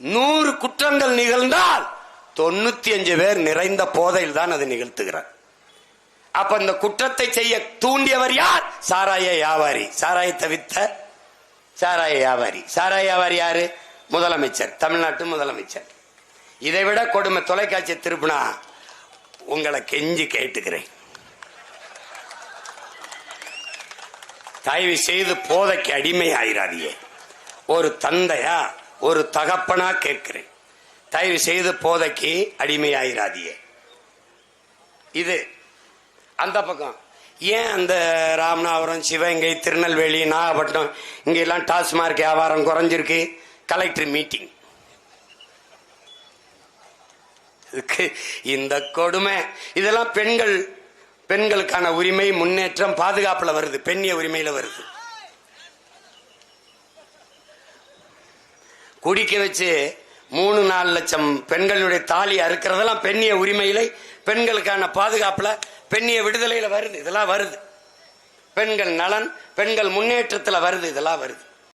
நூறு குற்றங்கள் நிகழ்ந்தால் தொண்ணூத்தி அஞ்சு பேர் நிறைந்த போதையில் தான் அது நிகழ்த்துகிறார். அப்ப இந்த குற்றத்தை செய்ய தூண்டியவர் யார்? சாராய வியாபாரி. சாராயத்தை வித்த சாராய வியாபாரி. சாராய வியாபாரி யாரு? முதலமைச்சர். தமிழ்நாட்டு முதலமைச்சர். இதை விட கொடுமை தொலைக்காட்சி திருப்பினா உங்களை கெஞ்சி கேட்டுக்கிறேன். தயவு செய்து போதைக்கு அடிமை ஆயிராதியே ஒரு தந்தையா ஒரு தகப்பனா கேட்கிறேன். தயவு செய்து போதைக்கு அடிமை இது அந்த பக்கம். ஏன் அந்த ராமநாதபுரம் சிவகங்கை திருநெல்வேலி நாகப்பட்டினம் இங்கெல்லாம் டாஸ்மார்க் வியாபாரம் குறைஞ்சிருக்கு? Collector meeting. இதுக்கு இந்த கொடுமை. இதெல்லாம் பெண்கள் பெண்களுக்கான உரிமை முன்னேற்றம் பாதுகாப்புல வருது பெண்ணிய உரிமையில வருது. குடிக்க வச்சு மூணு நாலு லட்சம் பெண்களுடைய தாலி அறுக்கிறதெல்லாம் பெண்ணிய உரிமையில பெண்களுக்கான பாதுகாப்புல பெண்ணிய விடுதலையில வருது. இதெல்லாம் வருது. பெண்கள் நலன் பெண்கள் முன்னேற்றத்துல வருது. இதெல்லாம் வருது.